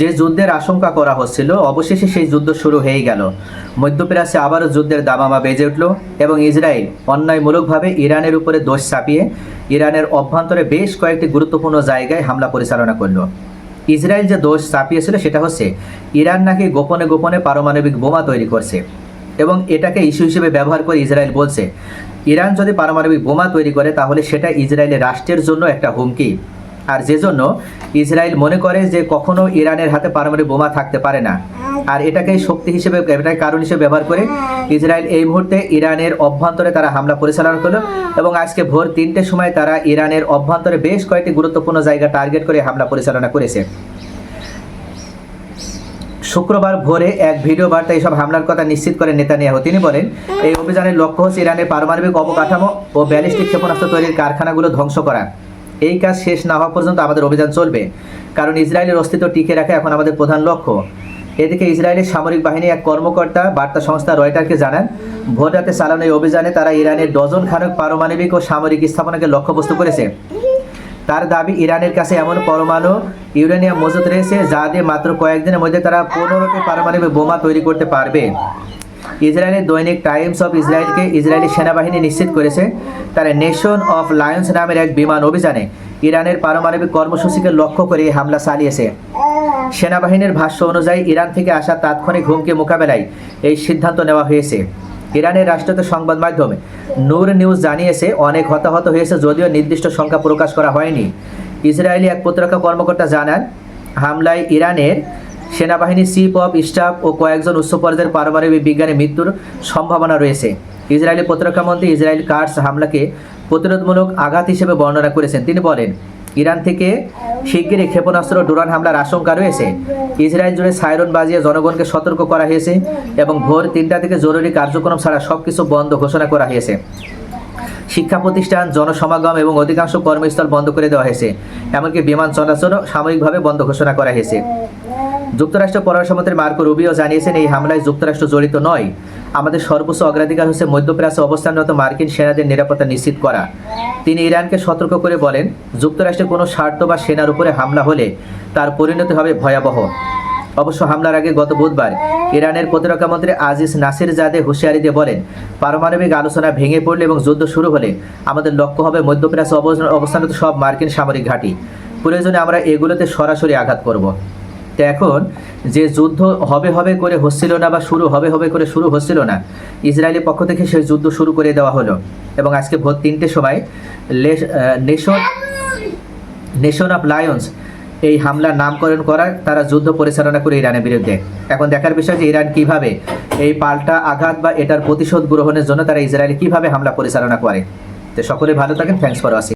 যে যুদ্ধের আশঙ্কা করা হচ্ছিল, অবশেষে সেই যুদ্ধ শুরু হয়েই গেল। মধ্যপ্রাচ্যে আবারও যুদ্ধের দামামা বেজে উঠল এবং ইসরায়েল অন্যায়মূলকভাবে ইরানের উপরে দোষ চাপিয়ে ইরানের অভ্যন্তরে বেশ কয়েকটি গুরুত্বপূর্ণ জায়গায় হামলা পরিচালনা করল। ইসরায়েল যে দোষ চাপিয়েছিল সেটা হচ্ছে, ইরান নাকি গোপনে গোপনে পারমাণবিক বোমা তৈরি করছে এবং এটাকে ইস্যু হিসেবে ব্যবহার করে ইসরায়েল বলছে, ইরান যদি পারমাণবিক বোমা তৈরি করে, তাহলে সেটা ইসরায়েলের রাষ্ট্রের জন্য একটা হুমকি। আর যে জন্য ইসরায়েল মনে করে যে কখনো ইরানের হাতে পারমাণবিক বোমা থাকতে পারে না। আর এটাকে শক্তি হিসেবে, এটাকে কারণ হিসেবে ব্যবহার করে ইসরায়েল এই মুহূর্তে ইরানের অভ্যন্তরে তারা হামলা পরিচালনা করল এবং আজকে ভোর তিনটের সময় তারা ইরানের অভ্যন্তরে বেশ কয়েকটি গুরুত্বপূর্ণ জায়গা টার্গেট করে হামলা পরিচালনা করেছে। শুক্রবার ভোরে এক ভিডিও বার্তায় এসব হামলার কথা নিশ্চিত করে করেন নেতানিয়াহু। তিনি বলেন, এই অভিযানের লক্ষ্য হচ্ছে ইরানের পারমাণবিক অবকাঠামো ও ব্যালিস্টিক ক্ষেপণাস্ত্র তৈরির কারখানাগুলো ধ্বংস করা। এই কাজ শেষ না হওয়া পর্যন্ত আমাদের অভিযান চলবে। কারণ ইসরায়েলের অস্তিত্ব টিকে রাখা এখন আমাদের প্রধান লক্ষ্য। এদিকে ইসরায়েলের সামরিক বাহিনী এক কর্মকর্তা বার্তা সংস্থা রয়টারকে জানান ভোটাতে চালানো এই অভিযানে তারা ইরানের ডজন খানক পারমাণবিক ও সামরিক স্থাপনাকে লক্ষ্যবস্তু করেছে। তার দাবি, ইরানের কাছে এমন পরমাণু ইউরেনিয়াম মজুদ রয়েছে যা দিয়ে মাত্র কয়েকদিনের মধ্যে তারা পনেরোটি পারমাণবিক বোমা তৈরি করতে পারবে। ইসরায়েলের দৈনিক টাইমস অফ ইসরায়েলকে ইসরায়েলি সেনাবাহিনী নিশ্চিত করেছে। তারা নেশন অফ লায়ন্স নামের এক বিমান অভিযানে ইরানের পারমাণবিক কর্মসূচিকে লক্ষ্য করে হামলা চালিয়েছে। সেনাবাহিনীর ভাষ্য অনুযায়ী, ইরান থেকে আসা তাৎক্ষণিক হুমকি মোকাবেলায় এই সিদ্ধান্ত নেওয়া হয়েছে। ইরানের রাষ্ট্রীয় সংবাদ মাধ্যমে নূর নিউজ জানিয়েছে, অনেক হতাহত হয়েছে যদিও নির্দিষ্ট সংখ্যা প্রকাশ করা হয়নি। ইসরায়েলি এক প্রতিরক্ষা কর্মকর্তা জানান, হামলায় ইরানের সেনাবাহিনী চিফ অফ স্টাফ ও কয়েকজন উচ্চ পর্যায়ের পারমাণবিক বিজ্ঞানী মৃত্যুর সম্ভাবনা রয়েছে। ইসরায়েলি প্রতিরক্ষামন্ত্রী ইসরায়েল কার্স হামলাকে প্রতিরোধমূলক আঘাত হিসেবে বর্ণনা করেছেন। তিনি বলেন, ইরান থেকে শিগগিরই ক্ষেপণাস্ত্র ড্রোন হামলার আশঙ্কা রয়েছে। ইসরায়েল জুড়ে সাইরন বাজিয়ে জনগণকে সতর্ক করা হয়েছে এবং ভোর তিনটা থেকে জরুরি কার্যক্রম ছাড়া সব কিছু বন্ধ ঘোষণা করা হয়েছে। শিক্ষা প্রতিষ্ঠান, জনসমাগম এবং অধিকাংশ কর্মস্থল বন্ধ করে দেওয়া হয়েছে। এমনকি বিমান চলাচলও সাময়িকভাবে বন্ধ ঘোষণা করা হয়েছে। যুক্তরাষ্ট্র পররাষ্ট্রমন্ত্রী মার্কো রুবিও জানিয়েছেন, এই হামলায় যুক্তরাষ্ট্র জড়িত নয়। আমাদের সর্বোচ্চ অগ্রাধিকার হচ্ছে মধ্যপ্রাচ্যে অবস্থানরত মার্কিন সেনাদের নিরাপত্তা নিশ্চিত করা। তিনি ইরানকে সতর্ক করে বলেন যুক্তরাষ্ট্রের কোনো স্বার্থ বা সেনার উপরে হামলা হলে তার পরিণতি হবে ভয়াবহ। অবশ্য হামলার আগে গত বুধবার ইরানের প্রতিরক্ষামন্ত্রী আজিজ নাসির জাদে হুঁশিয়ারি দিয়ে বলেন, পারমাণবিক আলোচনা ভেঙে পড়লে এবং যুদ্ধ শুরু হলে আমাদের লক্ষ্য হবে মধ্যপ্রাচ্যে অবস্থান- অবস্থানরত সব মার্কিন সামরিক ঘাঁটি। প্রয়োজনে আমরা এগুলোতে সরাসরি আঘাত করব। তো এখন যে যুদ্ধ হবে হবে করে হচ্ছিল না বা শুরু হবে হবে করে শুরু হচ্ছিল না, ইসরায়েলের পক্ষ থেকে সেই যুদ্ধ শুরু করে দেওয়া হলো। এবং আজকে ভোর তিনটের সময় নেশন নেশন অফ লায়ন্স এই হামলার নামকরণ করার তারা যুদ্ধ পরিচালনা করে ইরানের বিরুদ্ধে। এখন দেখার বিষয় যে ইরান কীভাবে এই পাল্টা আঘাত বা এটার প্রতিশোধ গ্রহণের জন্য তারা ইসরায়েলে কীভাবে হামলা পরিচালনা করে। তো সকলে ভালো থাকেন। Thanks for watching